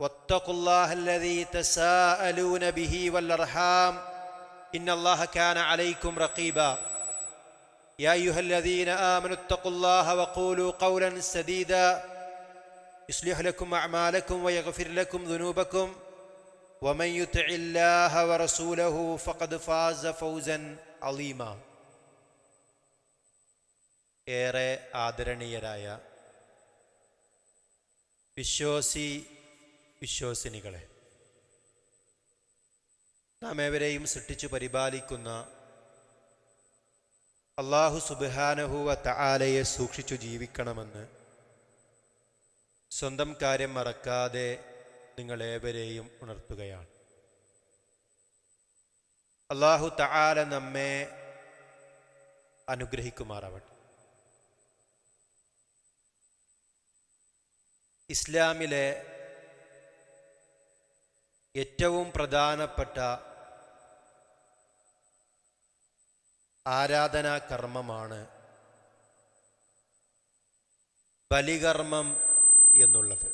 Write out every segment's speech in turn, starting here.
واتقوا الله الذي تساءلون به والارحام ان الله كان عليكم رقيبا يا ايها الذين امنوا اتقوا الله وقولوا قولا سديدا يصلح لكم اعمالكم ويغفر لكم ذنوبكم ومن يطع الله ورسوله فقد فاز فوزا عظيما ഏറെ ആദരണീയരായ വിശ്വാസി വിശ്വാസിനികളെ. നാം ഏവരെയും സൃഷ്ടിച്ചു പരിപാലിക്കുന്ന അള്ളാഹു സുബാനഹുവ തആലയെ സൂക്ഷിച്ചു ജീവിക്കണമെന്ന് സ്വന്തം കാര്യം മറക്കാതെ നിങ്ങളേവരെയും ഉണർത്തുകയാണ്. അള്ളാഹു തആല നമ്മെ അനുഗ്രഹിക്കുമാറാവട്ടെ. ഇസ്ലാമിലെ ഏറ്റവും പ്രധാനപ്പെട്ട ആരാധനാ കർമ്മമാണ് ബലികർമ്മം എന്നുള്ളത്.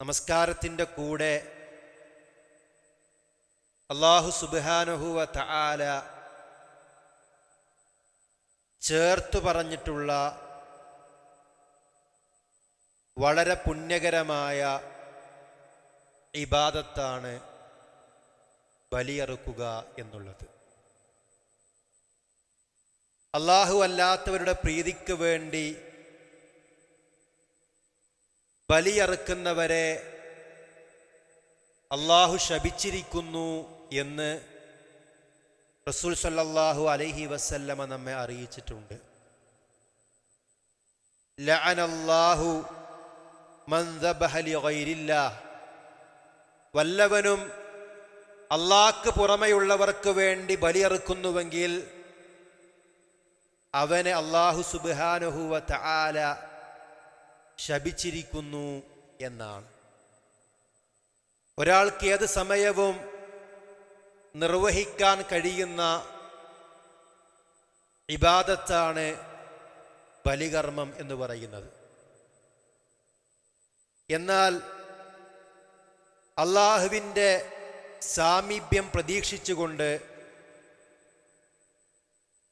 നമസ്കാരത്തിന്റെ കൂടെ അള്ളാഹു സുബാനഹുവ തആല ചേർത്തു പറഞ്ഞിട്ടുള്ള വളരെ പുണ്യകരമായ ഇബാദത്താണ് ബലിയറുക്കുക എന്നുള്ളത്. അള്ളാഹു അല്ലാത്തവരുടെ പ്രീതിക്ക് വേണ്ടി ബലിയറുക്കുന്നവരെ അള്ളാഹു ശപിച്ചിരിക്കുന്നു എന്ന് റസൂൽ സല്ലാഹു അലൈഹി വസല്ലമ നമ്മെ അറിയിച്ചിട്ടുണ്ട്. ലഅനല്ലാഹു വല്ലവനും അള്ളാക്ക് പുറമെയുള്ളവർക്ക് വേണ്ടി ബലിയറുക്കുന്നുവെങ്കിൽ അവനെ അള്ളാഹു സുബാനുഹുവ താല ശപിച്ചിരിക്കുന്നു എന്നാണ്. ഒരാൾക്ക് ഏത് സമയവും നിർവഹിക്കാൻ കഴിയുന്ന ഇബാദത്താണ് ബലികർമ്മം എന്ന് പറയുന്നത്. എന്നാൽ അള്ളാഹുവിന്റെ സാമീപ്യം പ്രതീക്ഷിച്ചുകൊണ്ട്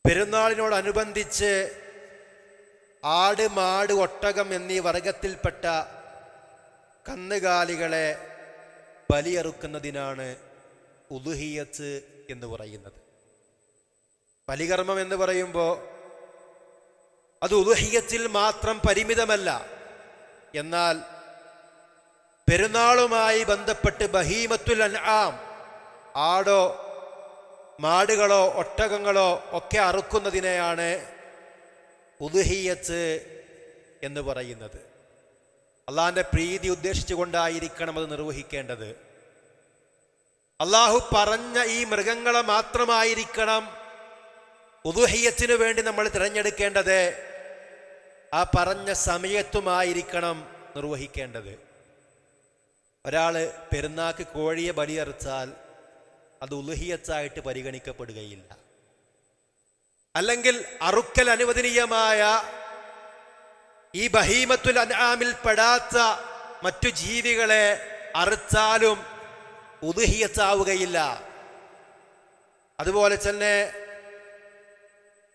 പെരുന്നാളിനോടനുബന്ധിച്ച് ആട് മാട് ഒട്ടകം എന്നീ വർഗത്തിൽപ്പെട്ട കന്നുകാലികളെ ബലിയറുക്കുന്നതിനാണ് ഉദുഹിയത്ത് എന്ന് പറയുന്നത്. ബലികർമ്മം എന്ന് പറയുമ്പോൾ അത് ഉദുഹിയത്തിൽ മാത്രം പരിമിതമല്ല. എന്നാൽ പെരുന്നാളുമായി ബന്ധപ്പെട്ട് ബഹീമത്തുൽ അൻആം ആടോ മാടുകളോ ഒട്ടകങ്ങളോ ഒക്കെ അറുക്കുന്നതിനെയാണ് ഉദുഹിയത്ത് എന്ന് പറയുന്നത്. അള്ളാഹിന്റെ പ്രീതി ഉദ്ദേശിച്ചുകൊണ്ടായിരിക്കണം അത് നിർവഹിക്കേണ്ടത്. അള്ളാഹു പറഞ്ഞ ഈ മൃഗങ്ങളെ മാത്രമായിരിക്കണം ഉദുഹിയത്തിനു വേണ്ടി നമ്മൾ തിരഞ്ഞെടുക്കേണ്ടത്. ആ പറഞ്ഞ സമയത്തുമായിരിക്കണം നിർവഹിക്കേണ്ടത്. ഒരാൾ പെരുന്നാക്ക് കോഴിയെ ബലിയറിച്ചാൽ അത് ഉലുഹിയച്ചായിട്ട് പരിഗണിക്കപ്പെടുകയില്ല. അല്ലെങ്കിൽ അറുക്കൽ അനുവദനീയമായ ഈ ബഹീമത്തുൽ അനാമിൽ പെടാത്ത മറ്റു ജീവികളെ അറുത്താലും ഉദുഹിയത്താവുകയില്ല അതുപോലെ തന്നെ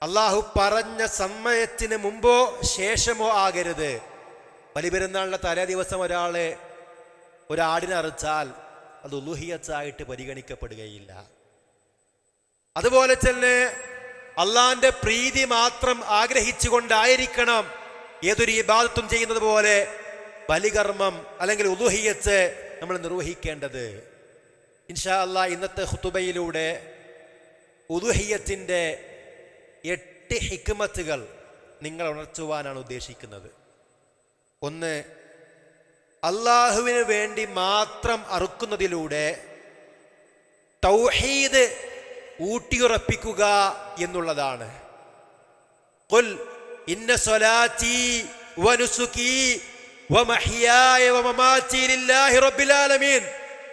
അള്ളാഹു പറഞ്ഞ സമയത്തിന് മുമ്പോ ശേഷമോ ആകരുത്. ബലിപെരുന്നാളിന്റെ തലേ ദിവസം ഒരാളെ ഒരാടിനെ അറിച്ചാൽ അത് ഉലുഹിയത്തായിട്ട് പരിഗണിക്കപ്പെടുകയില്ല. അതുപോലെ തന്നെ അള്ളാന്റെ പ്രീതി മാത്രം ആഗ്രഹിച്ചുകൊണ്ടായിരിക്കണം ഏതൊരു ഇബാദത്തും ചെയ്യുന്നത് പോലെ ബലികർമ്മം അല്ലെങ്കിൽ ഉലുഹിയച്ച് നമ്മൾ നിർവഹിക്കേണ്ടത്. ഇൻഷാ അല്ലാ ഇന്നത്തെ ഹുത്തുബയിലൂടെ ഉദുഹിയത്തിന്റെ എട്ട് ഹിക്മത്തുകൾ നിങ്ങൾ ഉണർത്തുവാനാണ് ഉദ്ദേശിക്കുന്നത്. ഒന്ന് അള്ളാഹുവിന് വേണ്ടി മാത്രം അറുക്കുന്നതിലൂടെ തൗഹീദ് ഊട്ടിയുറപ്പിക്കുക എന്നുള്ളതാണ്. കൊൽ ഇന്ന സ്വലാത്തി വനുസുക്കി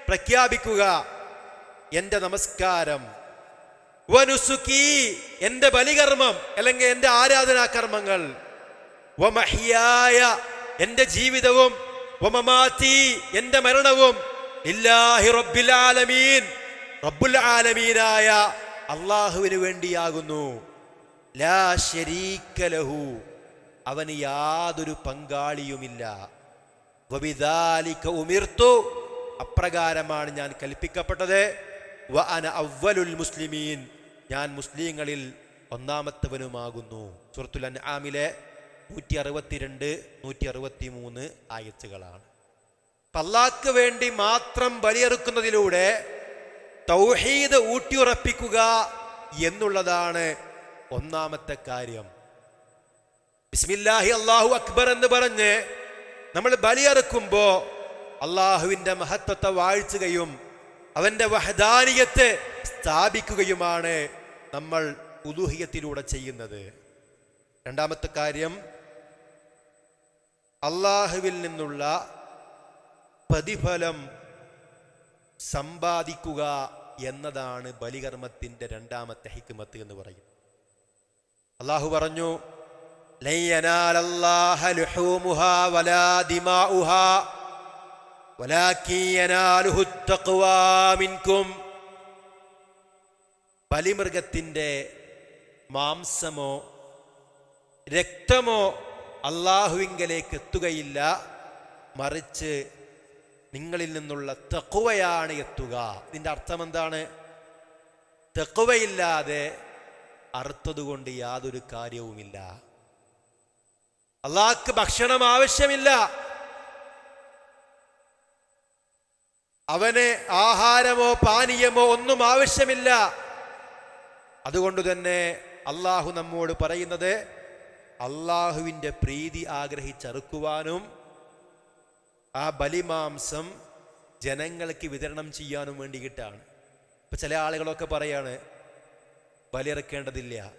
പ്രഖ്യാപിക്കുക എന്റെ നമസ്കാരം വനുസുക്കി എന്റെ ബലികർമ്മം അല്ലെങ്കിൽ എന്റെ ആരാധനാ കർമ്മങ്ങൾ വമഹ്യായ എന്റെ ജീവിതവും എന്റെ മരണവും ഇല്ലാഹി റബ്ബിൽ ആലമീനായ അള്ളാഹുവിന് വേണ്ടിയാകുന്നു. ലാ ലഹു. അവന് യാതൊരു പങ്കാളിയുമില്ല. ഉമിർത്തു. അപ്രകാരമാണ് ഞാൻ കൽപ്പിക്കപ്പെട്ടത്. വ അന മുസ്ലിമീൻ. ഞാൻ മുസ്ലിങ്ങളിൽ ഒന്നാമത്തവനുമാകുന്നു. സുഹൃത്തുൽ അൻആമിലെ നൂറ്റി അറുപത്തിരണ്ട് നൂറ്റി അറുപത്തി മൂന്ന് ആയത്തുകളാണ് പല്ലാക്ക് വേണ്ടി മാത്രം ബലിയെറുക്കുന്നതിലൂടെ തൗഹീദ് ഊട്ടിയുറപ്പിക്കുക എന്നുള്ളതാണ് ഒന്നാമത്തെ കാര്യം. ബിസ്മില്ലാഹി അള്ളാഹു അക്ബർ എന്ന് പറഞ്ഞ് നമ്മൾ ബലിയെറുക്കുമ്പോൾ അള്ളാഹുവിന്റെ മഹത്വത്തെ വാഴ്ചുകയും അവന്റെ വഹദാനിയത്തെ സ്ഥാപിക്കുകയുമാണ് നമ്മൾ ഉദുഹിയത്തിലൂടെ ചെയ്യുന്നത്. രണ്ടാമത്തെ കാര്യം അള്ളാഹുവിൽ നിന്നുള്ള പ്രതിഫലം സമ്പാദിക്കുക എന്നതാണ് ബലികർമ്മത്തിന്റെ രണ്ടാമത്തെ ഹിക്കുമത്ത് എന്ന് പറയും അള്ളാഹു പറഞ്ഞു ബലിമൃഗത്തിന്റെ യനാലല്ലാഹ ലുഹൂമുഹാ വലാ ദിമാഉഹാ വലാകിൻ യനാലുഹു തഖ്വാ മിൻകും." ബലിമൃഗത്തിന്റെ മാംസമോ രക്തമോ അള്ളാഹുവിങ്കലേക്ക് എത്തുകയില്ല. മറിച്ച് നിങ്ങളിൽ നിന്നുള്ള തെക്കുവയാണ് എത്തുക. ഇതിന്റെ അർത്ഥം എന്താണ്? തെക്കുവയില്ലാതെ അറുത്തതുകൊണ്ട് യാതൊരു കാര്യവുമില്ല. അള്ളാഹ്ക്ക് ഭക്ഷണം ആവശ്യമില്ല. അവന് ആഹാരമോ പാനീയമോ ഒന്നും ആവശ്യമില്ല. അതുകൊണ്ട് തന്നെ അള്ളാഹു നമ്മോട് പറയുന്നത് അള്ളാഹുവിന്റെ പ്രീതി ആഗ്രഹിച്ചറുക്കുവാനും ആ ബലിമാംസം ജനങ്ങൾക്ക് വിതരണം ചെയ്യാനും വേണ്ടിയിട്ടാണ്. ഇപ്പം ചില ആളുകളൊക്കെ പറയാണ് ബലിയിറക്കേണ്ടതില്ല.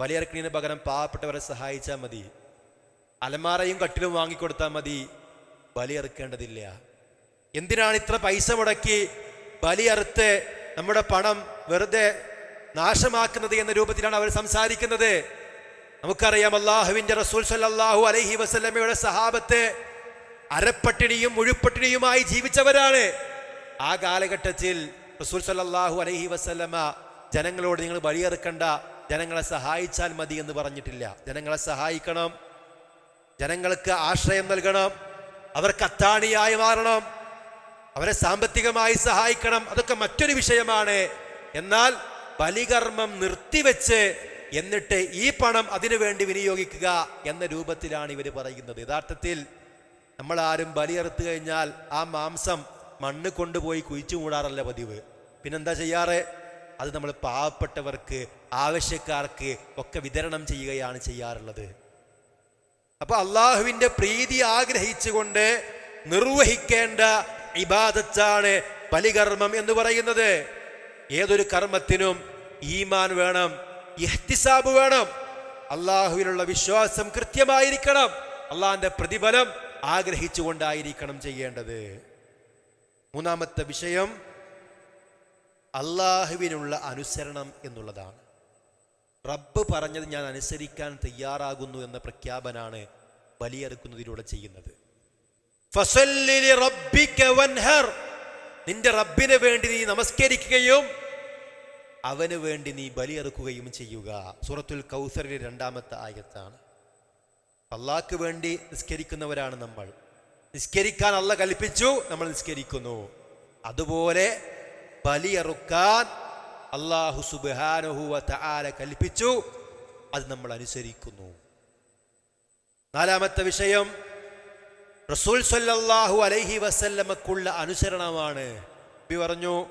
ബലിയിറക്കുന്നതിന് പകരം പാവപ്പെട്ടവരെ സഹായിച്ചാൽ മതി. അലമാരയും കട്ടിലും വാങ്ങിക്കൊടുത്താൽ മതി. ബലിയിറക്കേണ്ടതില്ല. എന്തിനാണ് ഇത്ര പൈസ മുടക്കി ബലിയറുത്ത് നമ്മുടെ പണം വെറുതെ നാശമാക്കുന്നത് എന്ന രൂപത്തിലാണ് അവർ സംസാരിക്കുന്നത്? നമുക്കറിയാം അള്ളാഹുവിന്റെ റസൂൽ സല്ലാഹു അലൈഹി വസ്ലമയുടെ സഹാബത്ത് അരപ്പട്ടിണിയും മുഴുപ്പട്ടിണിയുമായി ജീവിച്ചവരാണ്. ആ കാലഘട്ടത്തിൽ റസൂൽ സല്ലാഹു അലൈഹി വസ്ലമ ജനങ്ങളോട് നിങ്ങൾ ബലിയെറുക്കണ്ട ജനങ്ങളെ സഹായിച്ചാൽ മതി എന്ന് പറഞ്ഞിട്ടില്ല. ജനങ്ങളെ സഹായിക്കണം ജനങ്ങൾക്ക് ആശ്രയം നൽകണം അവർക്ക് അത്താണിയായി മാറണം അവരെ സാമ്പത്തികമായി സഹായിക്കണം അതൊക്കെ മറ്റൊരു വിഷയമാണ്. എന്നാൽ ബലികർമ്മം നിർത്തിവെച്ച് എന്നിട്ട് ഈ പണം അതിനുവേണ്ടി വിനിയോഗിക്കുക എന്ന രൂപത്തിലാണ് ഇവർ പറയുന്നത്. യഥാർത്ഥത്തിൽ നമ്മൾ ആരും ബലിയെറുത്തു കഴിഞ്ഞാൽ ആ മാംസം മണ്ണ് കൊണ്ടുപോയി കുഴിച്ചു മൂടാറല്ല പതിവ്. പിന്നെന്താ ചെയ്യാറ്? അത് നമ്മൾ പാവപ്പെട്ടവർക്ക് ആവശ്യക്കാർക്ക് ഒക്കെ വിതരണം ചെയ്യുകയാണ് ചെയ്യാറുള്ളത്. അപ്പൊ അള്ളാഹുവിന്റെ പ്രീതി ആഗ്രഹിച്ചുകൊണ്ട് നിർവഹിക്കേണ്ട ഇബാദത്താണ് ബലികർമ്മം എന്ന് പറയുന്നത്. ഏതൊരു കർമ്മത്തിനും ഈമാൻ വേണം ഇഹ്തിസാബ് വേണം. അള്ളാഹുവിനുള്ള വിശ്വാസം കൃത്യമായിരിക്കണം. അള്ളാഹിന്റെ പ്രതിഫലം ആഗ്രഹിച്ചുകൊണ്ടായിരിക്കണം ചെയ്യേണ്ടത്. മൂന്നാമത്തെ വിഷയം അള്ളാഹുവിനുള്ള അനുസരണം എന്നുള്ളതാണ്. റബ്ബ് പറഞ്ഞത് ഞാൻ അനുസരിക്കാൻ തയ്യാറാകുന്നു എന്ന പ്രഖ്യാപനാണ് ബലിയെറുക്കുന്നതിലൂടെ ചെയ്യുന്നത്. നിന്റെ റബ്ബിന് വേണ്ടി നീ നമസ്കരിക്കുകയും അവന് വേണ്ടി നീ ബലിയെറുക്കുകയും ചെയ്യുക. സൂറത്തുൽ കൗസറിലെ രണ്ടാമത്തെ ആയത്താണ്. അള്ളാഹ്ക്ക് വേണ്ടി നിസ്കരിക്കുന്നവരാണ് നമ്മൾ. നിസ്കരിക്കാൻ അല്ല കൽപ്പിച്ചു നമ്മൾ നിസ്കരിക്കുന്നു. അതുപോലെ ബലിയെറുക്കാൻ അള്ളാഹു സുബാനുഹുവ തആല കൽപ്പിച്ചു അത് നമ്മൾ അനുസരിക്കുന്നു. നാലാമത്തെ വിഷയം റസൂൽ സല്ലാഹു അലൈഹി വസല്ലമക്കുള്ള അനുസരണമാണ്. പറഞ്ഞു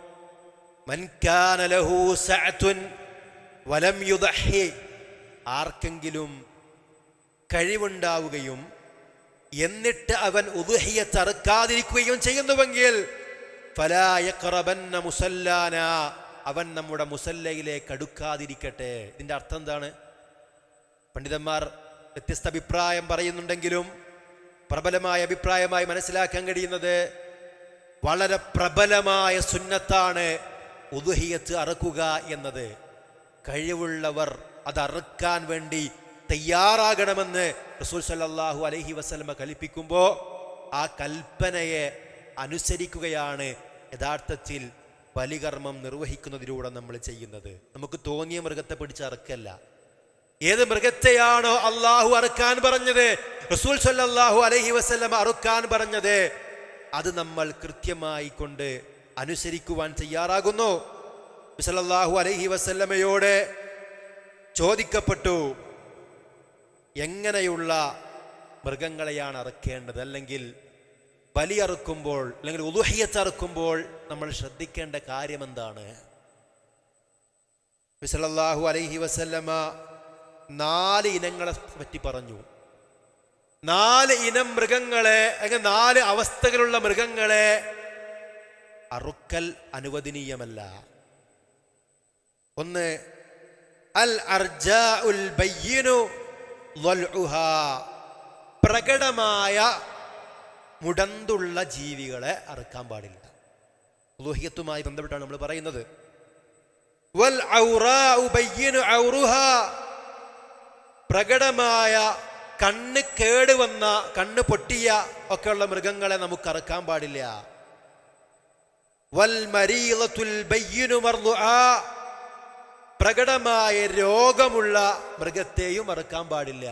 വലം യുദഹി ആർക്കെങ്കിലും കഴിവുണ്ടാവുകയും എന്നിട്ട് അവൻ ഉദുഹിയെ തറുക്കാതിരിക്കുകയും ചെയ്യുന്നുവെങ്കിൽ ഫലാ യഖറബന്ന മുസല്ലാന അവൻ നമ്മുടെ മുസല്ലയിലേക്ക് അടുക്കാതിരിക്കട്ടെ. ഇതിന്റെ അർത്ഥം എന്താണ്? പണ്ഡിതന്മാർ വ്യത്യസ്ത അഭിപ്രായം പറയുന്നുണ്ടെങ്കിലും പ്രബലമായ അഭിപ്രായമായി മനസ്സിലാക്കാൻ കഴിയുന്നത് വളരെ പ്രബലമായ സുന്നത്താണ്. ഉദുഹിയത്ത് അറക്കുക എന്നത് കഴിവുള്ളവർ അത് അറുക്കാൻ വേണ്ടി തയ്യാറാകണമെന്ന് റസൂൽ സല്ലാഹു അലഹി വസ്ലമ കൽപ്പിക്കുമ്പോൾ ആ കൽപ്പനയെ അനുസരിക്കുകയാണ് യഥാർത്ഥത്തിൽ ബലികർമ്മം നിർവഹിക്കുന്നതിലൂടെ നമ്മൾ ചെയ്യുന്നത്. നമുക്ക് തോന്നിയ മൃഗത്തെ പിടിച്ച് അറക്കല്ല. ഏത് മൃഗത്തെയാണോ അള്ളാഹു അറുക്കാൻ പറഞ്ഞത് റസൂൽ സല്ലാഹു അലഹി വസല്ലം അറുക്കാൻ പറഞ്ഞത് അത് നമ്മൾ കൃത്യമായി കൊണ്ട് അനുസരിക്കുവാൻ തയ്യാറാകുന്നു. സല്ലല്ലാഹു അലൈഹി വസല്ലമയോട് ചോദിക്കപ്പെട്ടു എങ്ങനെയുള്ള മൃഗങ്ങളെയാണ് അറക്കേണ്ടത്? അല്ലെങ്കിൽ ബലി അറുക്കുമ്പോൾ അല്ലെങ്കിൽ ഉദുഹിയത്ത് അറുക്കുമ്പോൾ നമ്മൾ ശ്രദ്ധിക്കേണ്ട കാര്യം എന്താണ്? സല്ലല്ലാഹു അലൈഹി വസല്ലമ നാല് ഇനങ്ങളെ പറ്റി പറഞ്ഞു. നാല് ഇനം മൃഗങ്ങളെ അല്ലെങ്കിൽ നാല് അവസ്ഥകളുള്ള മൃഗങ്ങളെ അറുക്കൽ അനുവദനീയമല്ല ഒന്ന് അൽ അർജാ ഉൽ ളൽഉഹാ. പ്രകടമായ മുടന്തുള്ള ജീവികളെ അറുക്കാൻ പാടില്ല ലോഹികത്വമായി ബന്ധപ്പെട്ടാണ് നമ്മൾ പറയുന്നത് വൽ. പ്രകടമായ കണ്ണ് കേടുവന്ന കണ്ണ് പൊട്ടിയ ഒക്കെയുള്ള മൃഗങ്ങളെ നമുക്ക് അറുക്കാൻ പാടില്ല പ്രകടമായ രോഗമുള്ള മൃഗത്തെയും മറക്കാൻ പാടില്ല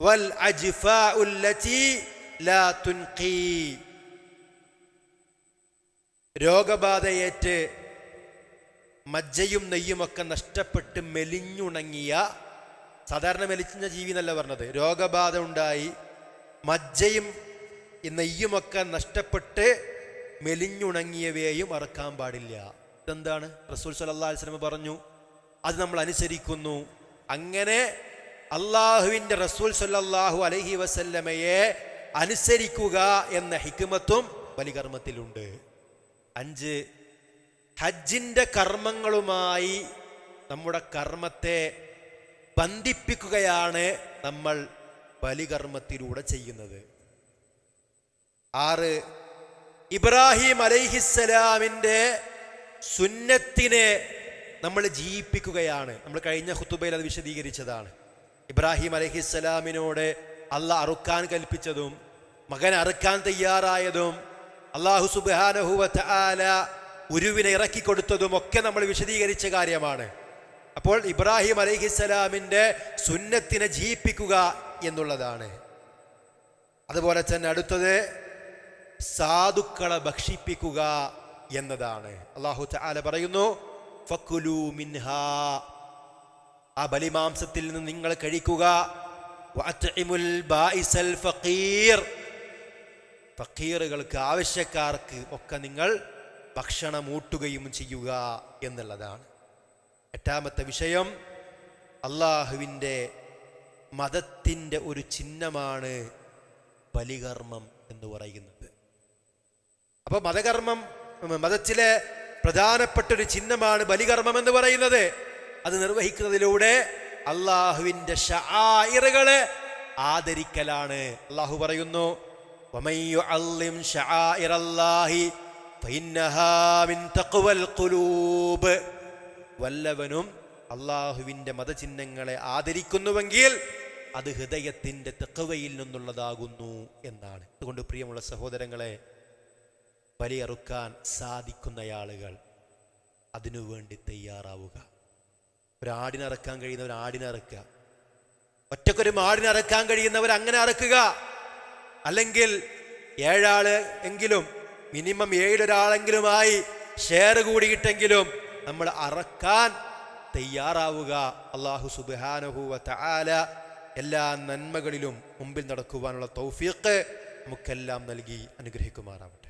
വൽ. രോഗബാധയേറ്റ് മജ്ജയും നെയ്യുമൊക്കെ നഷ്ടപ്പെട്ട് മെലിഞ്ഞുണങ്ങിയ സാധാരണ മെലിഞ്ഞ ജീവി എന്നല്ല പറഞ്ഞത് രോഗബാധ ഉണ്ടായി മജ്ജയും നെയ്യുമൊക്കെ നഷ്ടപ്പെട്ട് മെലിഞ്ഞുണങ്ങിയവയെയും അറക്കാൻ പാടില്ല. ഇതെന്താണ്? റസൂൽ സല്ലല്ലാഹു അലൈഹി വസല്ലം പറഞ്ഞു അത് നമ്മൾ അനുസരിക്കുന്നു. അങ്ങനെ അള്ളാഹുവിന്റെ റസൂൽ സല്ലാഹു അലഹി വസല്ലമയെ അനുസരിക്കുക എന്ന ഹിക്കുമത്തും ബലികർമ്മത്തിലുണ്ട്. അഞ്ച് ഹജ്ജിന്റെ കർമ്മങ്ങളുമായി നമ്മുടെ കർമ്മത്തെ ബന്ധിപ്പിക്കുകയാണ് നമ്മൾ ബലികർമ്മത്തിലൂടെ ചെയ്യുന്നത്. ആറ്. ഇബ്രാഹിം അലൈഹിസ്സലാമിന്റെ സുന്നത്തിനെ നമ്മൾ ജീവിപ്പിക്കുകയാണ്. നമ്മൾ കഴിഞ്ഞ ഹുത്തുബയിൽ അത് വിശദീകരിച്ചതാണ്. ഇബ്രാഹിം അലഹിസ്സലാമിനോട് അല്ല അറുക്കാൻ കൽപ്പിച്ചതും മകൻ അറുക്കാൻ തയ്യാറായതും അള്ളാഹു സുബാനഹുവത്ത് ആല ഉരുവിനെ ഇറക്കിക്കൊടുത്തതും ഒക്കെ നമ്മൾ വിശദീകരിച്ച കാര്യമാണ്. അപ്പോൾ ഇബ്രാഹിം അലഹിസ്സലാമിന്റെ സുന്നത്തിനെ ജീവിപ്പിക്കുക എന്നുള്ളതാണ്. അതുപോലെ തന്നെ അടുത്തത് സാധുക്കളെ ഭക്ഷിപ്പിക്കുക എന്നതാണ്. അള്ളാഹു തആല പറയുന്നു ഫക്കുലു മിൻഹാ. ആ ബലിമാംസത്തിൽ നിന്ന് നിങ്ങൾ കഴിക്കുക. ഫക്കീറുകൾക്ക് ആവശ്യക്കാർക്ക് ഒക്കെ നിങ്ങൾ ഭക്ഷണം ഊട്ടുകയും ചെയ്യുക എന്നുള്ളതാണ്. എട്ടാമത്തെ വിഷയം അള്ളാഹുവിന്റെ മതത്തിന്റെ ഒരു ചിഹ്നമാണ് ബലികർമ്മം എന്ന് പറയുന്നത്. അപ്പോൾ മതകർമ്മം മതത്തിലെ പ്രധാനപ്പെട്ട ഒരു ചിഹ്നമാണ് ബലികർമ്മം എന്ന് പറയുന്നത്. അത് നിർവഹിക്കുന്നതിലൂടെ അള്ളാഹുവിന്റെ ഷായിറുകളെ ആദരിക്കലാണ്. അള്ളാഹു പറയുന്നു. വല്ലവനും അള്ളാഹുവിന്റെ മതചിഹ്നങ്ങളെ ആദരിക്കുന്നുവെങ്കിൽ അത് ഹൃദയത്തിന്റെ തെക്കവയിൽ നിന്നുള്ളതാകുന്നു എന്നാണ്. അതുകൊണ്ട് പ്രിയമുള്ള സഹോദരങ്ങളെ ബലിയറുക്കാൻ സാധിക്കുന്ന ആളുകൾ അതിനുവേണ്ടി തയ്യാറാവുക. ഒരാടിനറക്കാൻ കഴിയുന്നവർ ആടിനറക്കുക. ഒറ്റക്കൊരു മാടിനറക്കാൻ കഴിയുന്നവർ അങ്ങനെ അറക്കുക. അല്ലെങ്കിൽ ഏഴാൾ എങ്കിലും മിനിമം ഏഴൊരാളെങ്കിലുമായി ഷെയർ കൂടിയിട്ടെങ്കിലും നമ്മൾ അറക്കാൻ തയ്യാറാവുക. അള്ളാഹു സുബാനഹുവ താല എല്ലാ നന്മകളിലും മുമ്പിൽ നടക്കുവാനുള്ള തൗഫീഖ് നമുക്കെല്ലാം നൽകി അനുഗ്രഹിക്കുമാറാവട്ടെ.